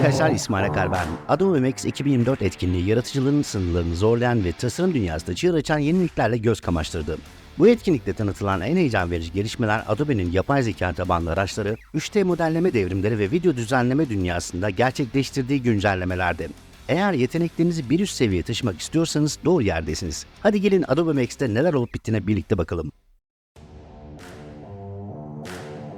arkadaşlar İsmail Akar ben. Adobe Max 2024 etkinliği yaratıcılığının sınırlarını zorlayan ve tasarım dünyasında çığır açan yeniliklerle göz kamaştırdı. Bu etkinlikte tanıtılan en heyecan verici gelişmeler Adobe'nin yapay zeka tabanlı araçları, 3D modelleme devrimleri ve video düzenleme dünyasında gerçekleştirdiği güncellemelerdi. Eğer yeteneklerinizi bir üst seviyeye taşımak istiyorsanız doğru yerdesiniz. Hadi gelin Adobe Max'te neler olup bittiğine birlikte bakalım.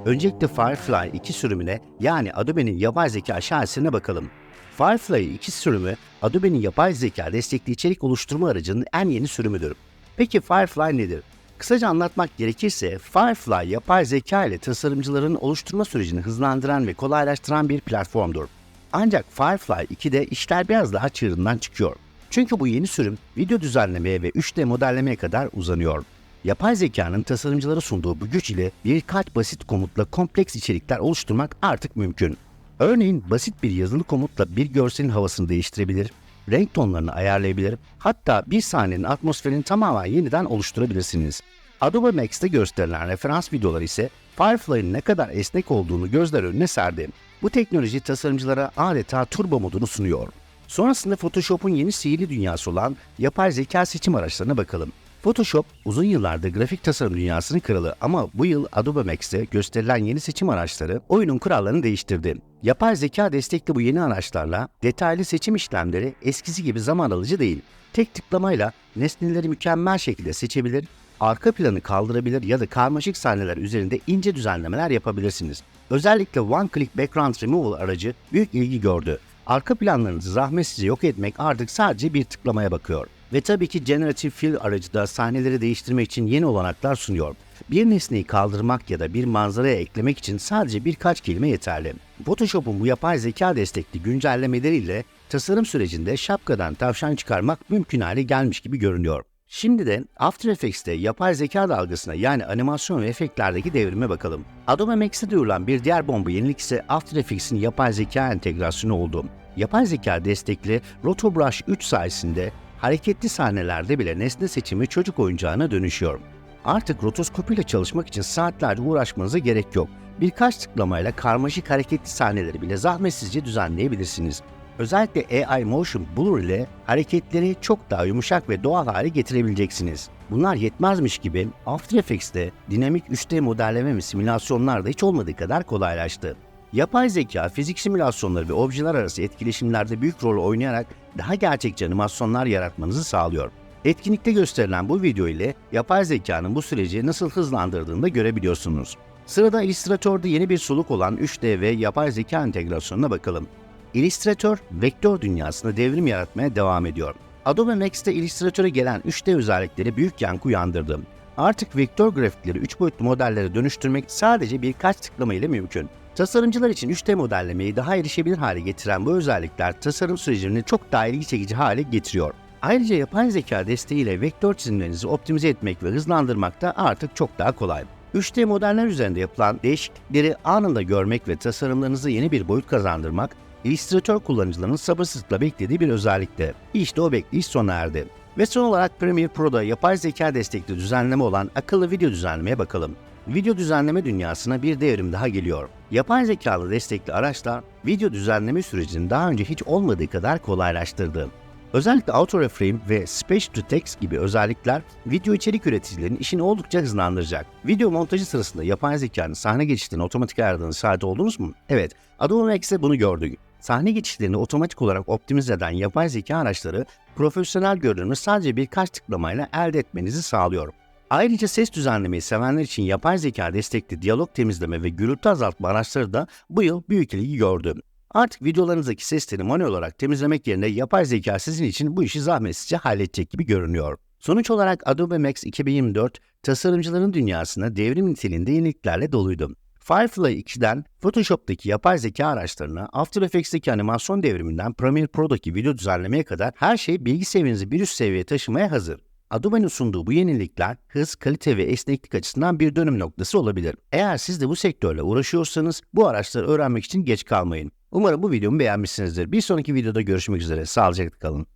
Öncelikle Firefly 2 sürümüne yani Adobe'nin yapay zeka şahesine bakalım. Firefly 2 sürümü Adobe'nin yapay zeka destekli içerik oluşturma aracının en yeni sürümüdür. Peki Firefly nedir? Kısaca anlatmak gerekirse Firefly yapay zeka ile tasarımcıların oluşturma sürecini hızlandıran ve kolaylaştıran bir platformdur. Ancak Firefly 2'de işler biraz daha çığırından çıkıyor. Çünkü bu yeni sürüm video düzenlemeye ve 3D modellemeye kadar uzanıyor. Yapay zekanın tasarımcılara sunduğu bu güç ile birkaç basit komutla kompleks içerikler oluşturmak artık mümkün. Örneğin basit bir yazılı komutla bir görselin havasını değiştirebilir, renk tonlarını ayarlayabilir, hatta bir sahnenin atmosferini tamamen yeniden oluşturabilirsiniz. Adobe Max'te gösterilen referans videolar ise Firefly'ın ne kadar esnek olduğunu gözler önüne serdi. Bu teknoloji tasarımcılara adeta turbo modunu sunuyor. Sonrasında Photoshop'un yeni sihirli dünyası olan yapay zeka seçim araçlarına bakalım. Photoshop uzun yıllardır grafik tasarım dünyasının kralı ama bu yıl Adobe Max'te gösterilen yeni seçim araçları oyunun kurallarını değiştirdi. Yapay zeka destekli bu yeni araçlarla detaylı seçim işlemleri eskisi gibi zaman alıcı değil. Tek tıklamayla nesneleri mükemmel şekilde seçebilir, arka planı kaldırabilir ya da karmaşık sahneler üzerinde ince düzenlemeler yapabilirsiniz. Özellikle One Click Background Removal aracı büyük ilgi gördü. Arka planlarınızı zahmetsizce yok etmek artık sadece bir tıklamaya bakıyor. Ve tabii ki Generative Fill aracı da sahneleri değiştirmek için yeni olanaklar sunuyor. Bir nesneyi kaldırmak ya da bir manzaraya eklemek için sadece birkaç kelime yeterli. Photoshop'un bu yapay zeka destekli güncellemeleriyle tasarım sürecinde şapkadan tavşan çıkarmak mümkün hale gelmiş gibi görünüyor. Şimdi de After Effects'te yapay zeka dalgasına yani animasyon ve efektlerdeki devrime bakalım. Adobe Max'te duyurulan bir diğer bomba yenilik ise After Effects'in yapay zeka entegrasyonu oldu. Yapay zeka destekli Rotobrush 3 sayesinde hareketli sahnelerde bile nesne seçimi çocuk oyuncağına dönüşüyor. Artık rotoskopiyle çalışmak için saatlerce uğraşmanıza gerek yok. Birkaç tıklamayla karmaşık hareketli sahneleri bile zahmetsizce düzenleyebilirsiniz. Özellikle AI Motion Blur ile hareketleri çok daha yumuşak ve doğal hale getirebileceksiniz. Bunlar yetmezmiş gibi After Effects'te dinamik 3D modelleme ve simülasyonlar da hiç olmadığı kadar kolaylaştı. Yapay zeka, fizik simülasyonları ve objeler arası etkileşimlerde büyük rol oynayarak daha gerçekçi animasyonlar yaratmanızı sağlıyor. Etkinlikte gösterilen bu video ile yapay zekanın bu süreci nasıl hızlandırdığını da görebiliyorsunuz. Sırada Illustrator'da yeni bir soluk olan 3D ve yapay zeka entegrasyonuna bakalım. Illustrator, vektör dünyasında devrim yaratmaya devam ediyor. Adobe Max'te Illustrator'a gelen 3D özellikleri büyük yankı uyandırdı. Artık vektör grafikleri 3 boyutlu modellere dönüştürmek sadece birkaç tıklama ile mümkün. Tasarımcılar için 3D modellemeyi daha erişebilir hale getiren bu özellikler tasarım sürecini çok daha ilgi çekici hale getiriyor. Ayrıca yapay zeka desteğiyle vektör çizimlerinizi optimize etmek ve hızlandırmak da artık çok daha kolay. 3D modeller üzerinde yapılan değişiklikleri anında görmek ve tasarımlarınızı yeni bir boyut kazandırmak, Illustrator kullanıcılarının sabırsızlıkla beklediği bir özellikti. İşte o bekleyiş sona erdi. Ve son olarak Premiere Pro'da yapay zeka destekli düzenleme olan akıllı video düzenlemeye bakalım. Video düzenleme dünyasına bir devrim daha geliyor. Yapay zekalı destekli araçlar video düzenleme sürecini daha önce hiç olmadığı kadar kolaylaştırdı. Özellikle Auto Reframe ve Speech to Text gibi özellikler video içerik üreticilerinin işini oldukça hızlandıracak. Video montajı sırasında yapay zekanın sahne geçişlerini otomatik ayarladığını şahit oldunuz mu? Evet, Adobe Max'te bunu gördük. Sahne geçişlerini otomatik olarak optimize eden yapay zeka araçları profesyonel görünümü sadece birkaç tıklamayla elde etmenizi sağlıyor. Ayrıca ses düzenlemeyi sevenler için yapay zeka destekli diyalog temizleme ve gürültü azaltma araçları da bu yıl büyük ilgi gördü. Artık videolarınızdaki sesleri manuel olarak temizlemek yerine yapay zeka sizin için bu işi zahmetsizce halledecek gibi görünüyor. Sonuç olarak Adobe Max 2024 tasarımcıların dünyasına devrim niteliğinde yeniliklerle doluydu. Firefly 2'den Photoshop'taki yapay zeka araçlarına, After Effects'teki animasyon devriminden Premiere Pro'daki video düzenlemeye kadar her şey bilgi seviyenizi bir üst seviyeye taşımaya hazır. Adobe'nin sunduğu bu yenilikler hız, kalite ve esneklik açısından bir dönüm noktası olabilir. Eğer siz de bu sektörle uğraşıyorsanız bu araçları öğrenmek için geç kalmayın. Umarım bu videomu beğenmişsinizdir. Bir sonraki videoda görüşmek üzere. Sağlıcakla kalın.